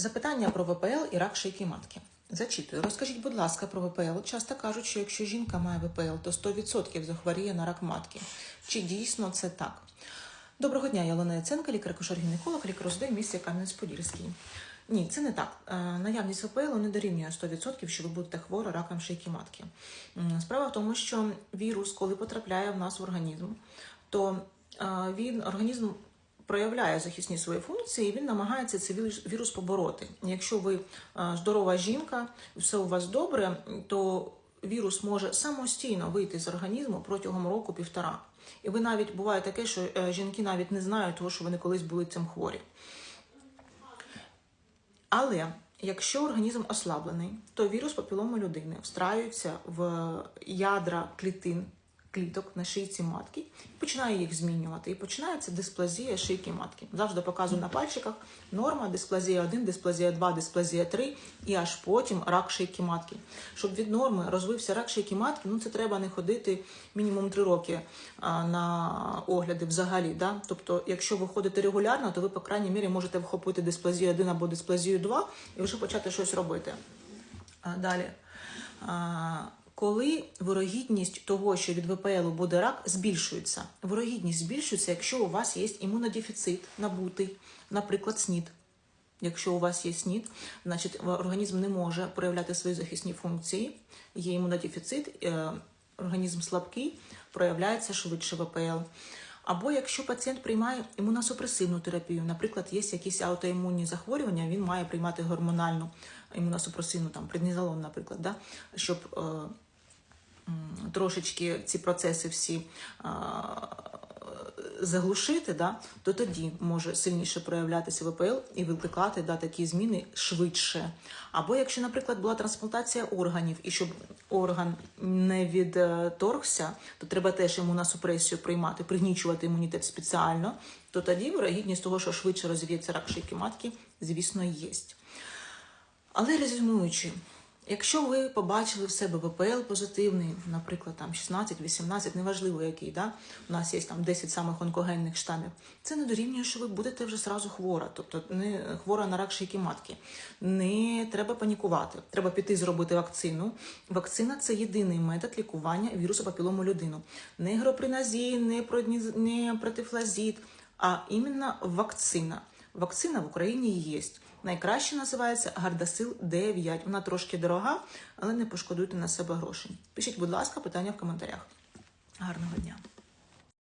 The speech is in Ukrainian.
Запитання про ВПЛ і рак шийки матки. Зачитую. Розкажіть, будь ласка, про ВПЛ. Часто кажуть, що якщо жінка має ВПЛ, то 100% захворіє на рак матки. Чи дійсно це так? Доброго дня, я Олена Яценка, лікар ОЗД в місті Кам'янець-Подільський. Ні, це не так. Е, Наявність ВПЛ не дорівнює 100%, що ви будете хвора раком шийки матки. Справа в тому, що вірус, коли потрапляє в нас в організм, то е, він організм проявляє захисні свої функції, і він намагається цей вірус- побороти. Якщо ви е, здорова жінка, все у вас добре, то вірус може самостійно вийти з організму протягом року-півтора. І ви навіть буває таке, що е, жінки навіть не знають того, що вони колись були цим хворі. Але якщо організм ослаблений, то вірус папілому людини встраюється в ядра клітин, кліток на шийці матки, починає їх змінювати. І починається дисплазія шийки матки. Завжди показую на пальчиках норма, дисплазія 1, дисплазія 2, дисплазія 3 і аж потім рак шийки матки. Щоб від норми розвився рак шийки матки, ну це треба не ходити мінімум 3 роки на огляди взагалі. Да? Тобто, якщо ви ходите регулярно, то ви, по крайній мірі, можете вхопити дисплазію 1 або дисплазію 2 і вже почати щось робити. Далі. Коли вирогідність того, що від ВПЛ буде рак, збільшується. Вирогідність збільшується, якщо у вас є імунодефіцит набутий, наприклад, СНІД. Якщо у вас є СНІД, значить організм не може проявляти свої захисні функції, є імунодефіцит, е, організм слабкий, проявляється швидше ВПЛ. Або якщо пацієнт приймає імуносупресивну терапію, наприклад, є якісь аутоімунні захворювання, він має приймати гормональну імуносупресивну, там преднізолон, наприклад, да, щоб е, трошечки ці процеси всі заглушити, да, то тоді може сильніше проявлятися ВПЛ і викликати да, такі зміни швидше. Або якщо, наприклад, була трансплантація органів, і щоб орган не відторгся, то треба теж імуносупресію приймати, пригнічувати імунітет спеціально, то тоді вирогідність того, що швидше розвіється рак шийки матки, звісно, є. Але резюмуючи, якщо ви побачили в себе ВПЛ позитивний, наприклад, там 16-18, неважливо який, да? у нас є там 10 самих онкогенних штамів, це не дорівнює, що ви будете вже зразу хвора, тобто не хвора на рак шийки матки. Не треба панікувати. Треба піти зробити вакцину. Вакцина це єдиний метод лікування вірусу папілому людину. Не гроприназін, не продніз- не протифлазід, а іменно вакцина. Вакцина в Україні є. Найкраще називається Гардасил 9. Вона трошки дорога, але не пошкодуйте на себе грошей. Пишіть, будь ласка, питання в коментарях. Гарного дня!